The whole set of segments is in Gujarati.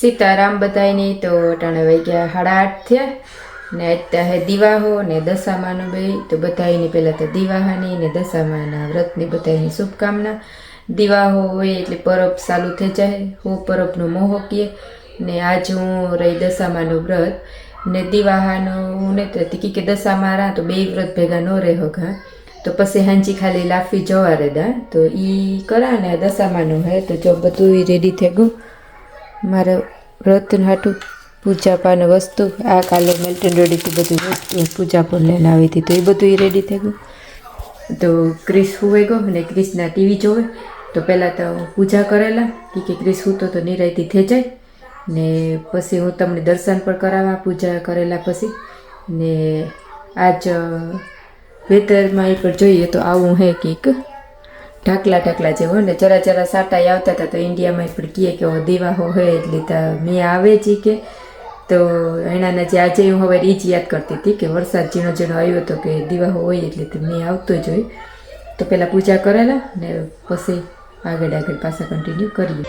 સીતારામ બધાયની તો અટાણે વાગ્યા સાડા આઠ થયા ને અત્યારે દિવાહો ને દશામાનું બે તો બધાયની પહેલાં તો દિવાહાની ને દશામાના વ્રતની બધાયની શુભકામના. દિવાહો હોય એટલે પરબ ચાલુ થઈ જાય, હું પરબનો મોહ કીએ, ને આજ હું રહી દશામાનું વ્રત, ને દિવાહાનું ને તો તીકી કે દશામાં રા તો બે વ્રત ભેગા ન રહે હોગા. તો પછી હાંજી ખાલી લાફી જવા દા તો ઈ કરા ને દશામાનું હે, તો જો બધું રેડી થઈ ગયું. મારે વ્રત હાટું પૂજા પાન વસ્તુ, આ કાલે મેલ્ટન રેડીથી બધું વસ્તુ પૂજા પણ લઈને આવી હતી તો એ બધું રેડી થઈ ગયું. તો ક્રિસ હુવે ગયો અને ક્રિસના ટીવી જોવે. તો પહેલાં તો પૂજા કરેલા, કે કે ક્રિસ હું તો નિરાયતી થઈ જાય. ને પછી હું તમને દર્શન પણ કરાવવા, પૂજા કરેલા પછી. ને આજ વેતરમાં એ પણ જોઈએ તો આવું હે કંઈક. ઢાકલા ઢાકલા જેવો ને, જરા જરા સાટા આવતા હતા, તો ઇન્ડિયામાં પણ કહે કે દિવાહો હોય એટલે તો મેં આવે જી કે. તો એનાને જે આજે હું હવે એ જ યાદ કરતી હતી કે વરસાદ ઝીણો ઝીણો આવ્યો હતો કે દિવાહો હોય, એટલે મેં આવતો જ હોય. તો પહેલાં પૂજા કરેલા ને પછી આગળ આગળ પાછા કન્ટિન્યુ કરીએ.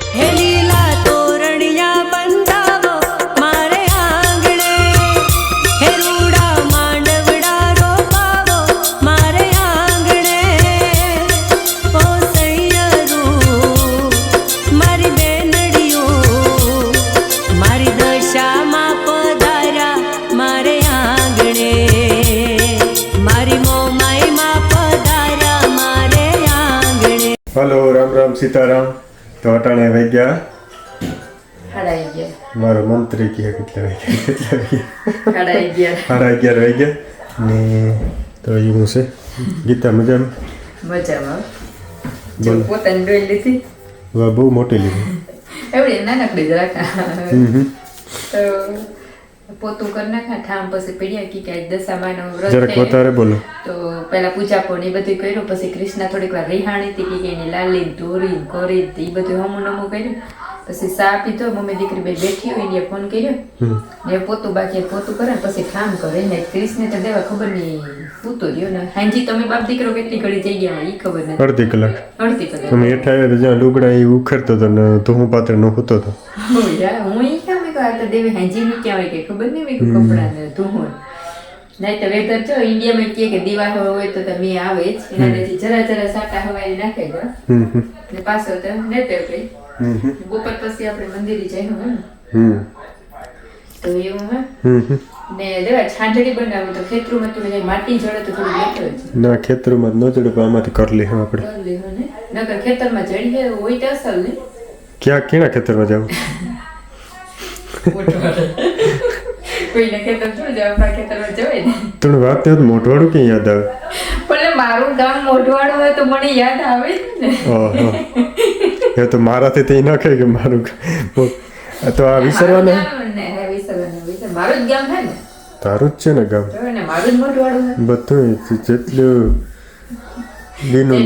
સીતારામ તો અટાણે વાગ્યા. ગયા મારો મંત્રી કહે કેટલા વાગ્યા કેટલા વાગ્યા? સાડા અગિયાર વાગ્યા. ને તો એવું છે. ગીતા મજામાં? મજામાં. પોતાની ડોલ લીધી. વાહ બહુ મોટી લીધી. એવડી નાનકડી જ રાખા. હમ હમ. તો પોતું કરી નાખા ઠામ પછી પીડ્યા કે આજ દશામાનો વ્રત વધારે બોલો. તો પેલા પૂજા પણ એ બધું કર્યું પછી કૃષ્ણ થોડીક વાર રિહાણી હતી કે એની લાલી ધોરી કરી એ બધું હમું નમું કર્યું. પછી સા પીધો મમ્મી દીકરી બે બેઠી હોય એને ફોન કર્યો. ને પોતું બાકી પોતું કરે પછી ઠામ કરે ને કૃષ્ણ તો દેવા ખબર નહીં પૂતો રહ્યો ને. હાંજી તમે બાપ દીકરો કેટલી ઘડી જઈ ગયા એ ખબર નથી. અડધી કલાક. અડધી કલાક. અમે હેઠા આવ્યા તો જ્યાં લુગડા એ ઉખેરતો હતો ને ધૂમ પાત્ર નો હતો હતો હું યાર, હું આ તો દેવી હાંજી કહેવાય કે ખબર નહીં મેં કહું કપડાં ને ધોવું. નહીં તો વેધર જો ઇન્ડિયામાં કહે કે દિવાળ હોય તો તમે આવે જ. એના તેથી જરા જરા સાટા હવાઈ નાખે હમ ને પાછો તો ને તે હમ બપોર પછી આપણે મંદિરે જઈને ને તો એવું હે ને દેવા છાંટડી બનાવું તો ખેતરમાં તો જાય માટી જડે તો થોડું લેતો જ. ના ખેતરમાં ન જડે પણ આમાંથી કરી લઈએ આપણે. કરી લેવું ને. નકર ખેતરમાં જડી હોય તો અસલ ને ક્યાં કેના ખેતરમાં જવું? તને વાત તો મોટવાડું ક્યાં યાદ આવે? પણ મારું ગામ મોઢવાડું હોય તો મને યાદ આવે ને. ઓહો. એ તો મારાથી તે ન કહે કે મારું તો આ વિસરવાના? મારું જ ગામ હે ને? તારું જ છે ને ગામ? જોવે મારું જ મોઢવાડું છે બધું જેટલું દીનું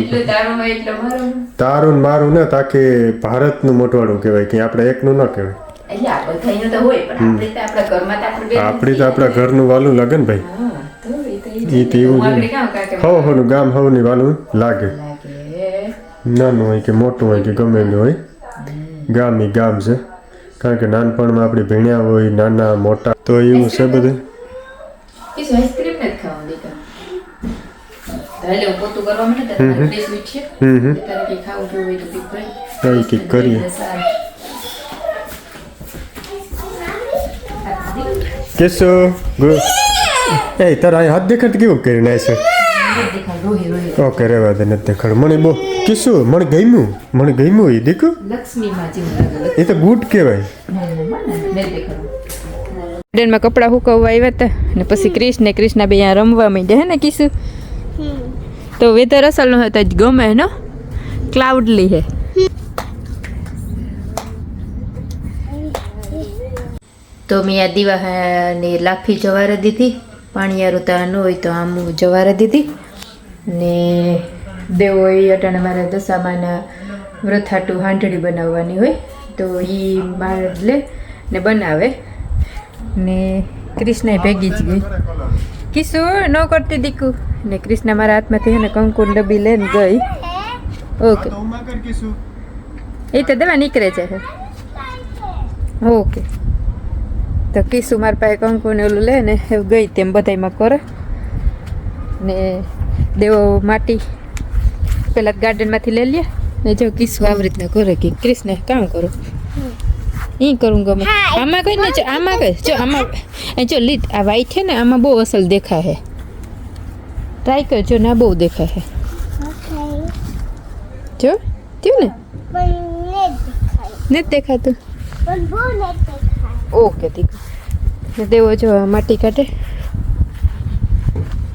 તારું મારું. ને તાકે ભારતનું મોટવાડું કહેવાય કે આપણે એકનું ન કહેવાય. આપણે તો આપણા ઘરનું વાલું લાગે ને ભાઈ? એ તો. એવું હો કાકે ગામ હવની વાલું લાગે. નાનું હોય કે મોટું હોય કે ગમે એનું હોય. ગામ ઈ ગામ છે. કારણ કે નાનપણમાં આપણે ભણ્યા હોય નાના મોટા તો એવું છે બધું. એ કેસો? ગુડ એ તારા અહીં હાથ દેખાડ કેવું રોહી રોહી. ઓકે રેવા વાત નથી દેખાડ. મને બહુ કિસ્સો મને ગમ્યું? મને ગમ્યું એ દેખો. એ તો બૂટ કહેવાય. ગાર્ડનમાં કપડાં સુકવવા આવ્યા હતા. ને પછી ક્રિશ ને ક્રિષ્ના બે અહીંયા રમવા માંડ્યા હે ને કિસુ તો વેધર અસલ નો હતો જ ગમે નો? ક્લાઉડલી હે. તો મેં આ દીવાને લાફી જવારે દીધી પાણીયારું તો ન હોય તો આમ જવારે દીધી. ને દેવો એ અટાણે મારા દશામાના વ્રથાટું હાંડળી બનાવવાની હોય તો એ લે ને બનાવે. ને કૃષ્ણ ભેગી જ ગઈ. કિસુ ન કરતી દીકુ. ને કૃષ્ણ મારા હાથમાંથી એને કંકુર ડબ્બી લઈને ગઈ. ઓકે. એ તો દવા નીકળે છે. ઓકે. તો કિસ્સુ મારા પાસે કંકુને ઓલું લે ને એવું ગઈ તેમ બધામાં કરે. ને દેવો માટી પેલા ગાર્ડનમાંથી લઈ લે. ને જો કિસુ આવી રીતના કરે કે કૃષ્ણ કામ કરો. ઈ કરું ગમે. આમાં કઈ ને આમાં કઈ જો આમાં જો લીટ આ વાઈટ છે ને આમાં બહુ અસલ દેખાય છે ટ્રાય કરજો ના બહુ દેખાય છે જો થયું ને? નથી દેખાતું. ઓકે ને દેવો જો માટી કાઢે.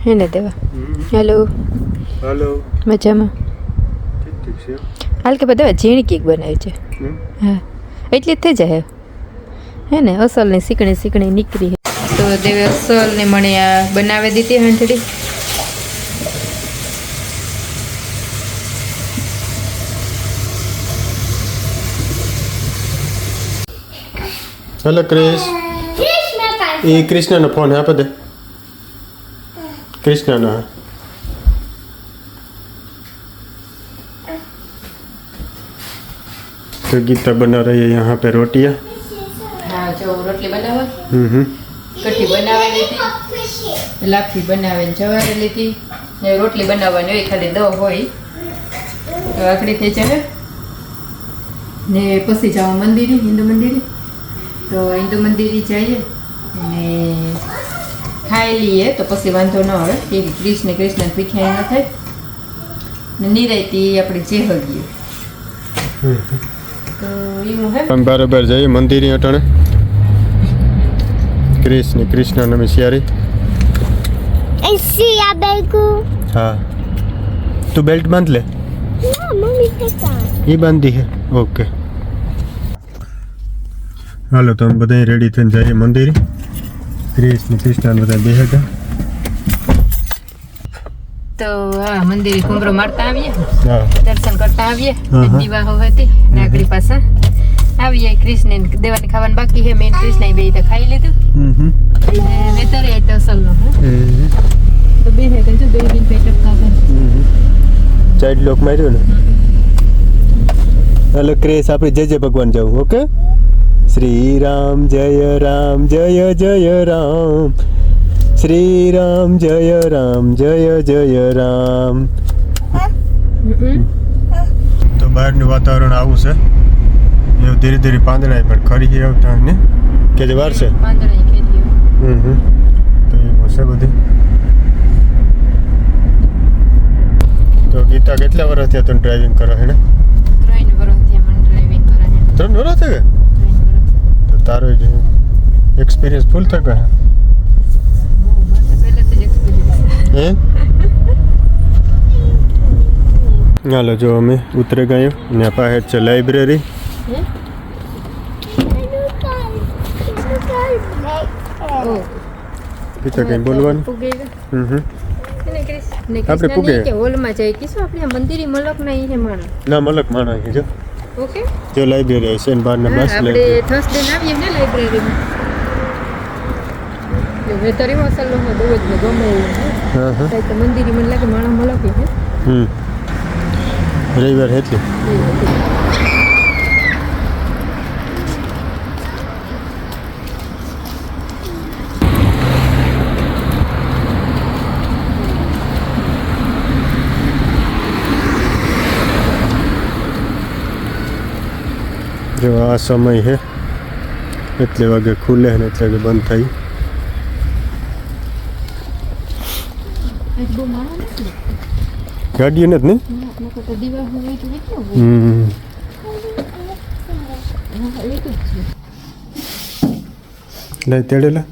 હે ને દેવા હેલો. હેલો. મજામાં. હાલ કે બધા ઝીણી કેક બનાવી છે. હા. એટલી જ થઈ જાય. હે ને? અસલ ને સીકણી સીકણી નીકળી. તો દેવે અસલ ને મને આ બનાવી દીધી હંઠડી હેલો ક્રિશ એ કૃષ્ણનો ફોન આપે દે કૃષ્ણનો હા तो गीता बना रही है यहाँ पे रोटियाँ હા જો રોટલી બનાવવા हम्म हम्म કઢી બનાવી લીધી લાપસી બનાવીને જવારી લીધી ને રોટલી બનાવવાની હોય ખાલી દો હોય તો આકડી થઈ જાય ને પછી જાઓ મંદિરે હિન્દુ મંદિરે તો હિન્દુ મંદિરે જઈએ. અને ખાઈ લઈએ તો પછી વાંધો ન આવે. કે કૃષ્ણ કૃષ્ણ પીઠાઈ ન થાય. ને નિરાયતી આપણે જે હગીએ તો જઈએ મંદિર બરાબર જઈએ મંદિરે અટાણે. કૃષ્ણ કૃષ્ણ નમસ્યારી એસી બેલકુ હા. તું બેલ્ટ બાંધ લે. એ બાંધી હે. ઓકે હાલો તો અમે બધા રેડી થઈને જઈએ મંદિરે. કૃષ્ણ કૃષ્ણ બધા બેહેગા. તો હા મંદિરે કુંભરો મારતા આવીએ. દર્શન કરતા આવીએ. દીવાહો હતી નાગરી પાસે. આવીએ કૃષ્ણ દેવાની ખાવાનું બાકી છે. મેન કૃષ્ણ બે તો ખાઈ લીધું. અને વેતરે એ તો અસલનો તો બે હે કંજુ બે. ચાઇલ્ડ લોક માર્યો ને? હાલો ક્રેશ આપણે જય જય ભગવાન જવું ઓકે? શ્રી રામ જય રામ જય જય રામ. શ્રી રામ જય રામ જય જય રામ. તો બહારનું વાતાવરણ આવું છે. એવું ધીરે ધીરે પાંદડા પણ ખરી આવતા ને કે જે વાર છે? હમ હમ. તો એવું છે બધું. તો ગીતા કેટલા વર્ષ થયા તું ડ્રાઇવિંગ કરો હે ને? ત્રણ થયા મને ડ્રાઇવિંગ કરે ત્રણ વર્ષ થઈ તારો એક્સપિરિયન્સ ફૂલ થઈ ગયો જ હે? હાલો જો અમે ઉતરે ગયો. ને પાસે છે લાઇબ્રેરી ઓ કઈ બોલવાનું? હમ હમ. આપણે પૂગે. હોલમાં જાય કીશું આપણે મંદિરે મલક ના એ માણસ. ના મલક માણા છે. જો ઓકે? જો લાઇબ્રેરી છે ને બહારના બસ આપણે થર્સડે ના આવીએ ને લાઇબ્રેરીમાં વેતરીમાં અસલ નો બહુ જ ગમે હા હા. તો મંદિરે મને લાગે માણસ મલકે હે હમ. રવિવાર એટલી એવું હતું. જો આ સમય છે એટલે વાગે ખુલે ને એટલે વાગે બંધ નથી. ગાડીઓ નથી ને. હમ. લઈ તેડેલા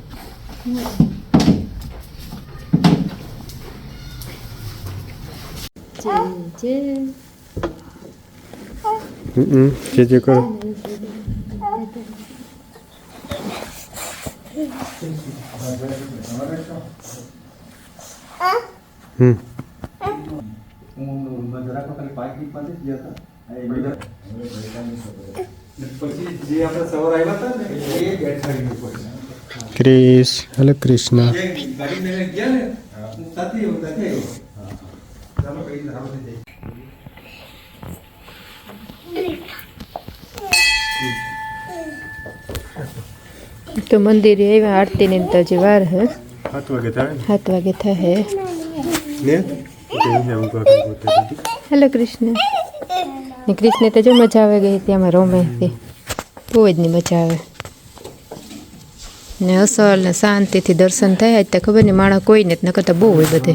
જે જે કરો હમ પછી જે આપણે સવાર આવ્યા હતા ને એ બેઠાડીને ઉપર ક્રિશ હેલો કૃષ્ણ જે ગાડી લઈને ગયા ને હું ત્યાંથી આવ્યો, ત્યાંથી આવ્યો. ચાલો કઈ સારું થઈ જાય તો મંદિરે આવ્યા આરતીની તો હજી વાર હે. સાત વાગે થાય હે સાત વાગે થાય ને હેલો કૃષ્ણ ને કૃષ્ણ તો જો મજા આવે ગઈ હતી આમાં રોમે હતી બહુ જ ની મજા આવે ને અસલ ને શાંતિથી દર્શન થાય આજ તો ખબર નહીં માણસ કોઈ જ નકર તો બહુ હોય બધે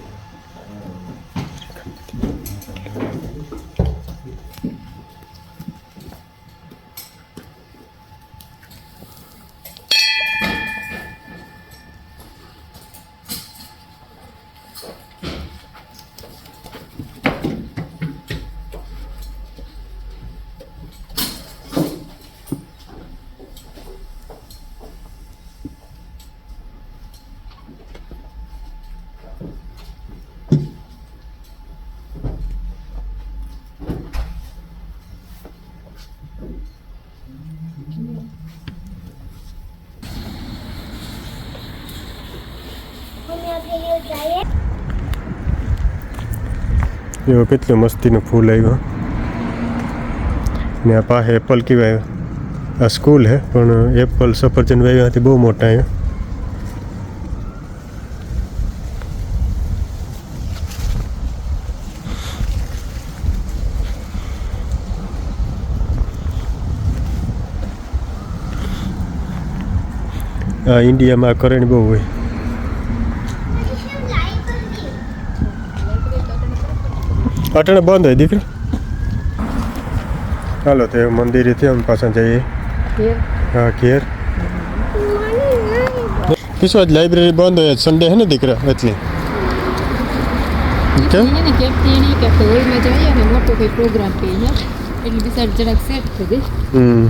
એવો કેટલો મસ્તીનો ફૂલ આવ્યો ને આ પાસે એપલ કહેવાય. આ સ્કૂલ હે, પણ એપલ સફરજન વાવ્યા બહુ મોટા આવ્યો આ ઇન્ડિયામાં આ કરંટ બહુ હોય. અટાણે બંધ હોય દીકરી? ચાલો તે મંદિરેથી અમે પાછા જઈએ. હા ઘેર. કિશો આજ લાઇબ્રેરી બંધ હોય સન્ડે હે ને દીકરા એટલે? કેમ? મોટો કોઈ પ્રોગ્રામ એટલે જરાક સેટ થઈ ગઈ. હમ.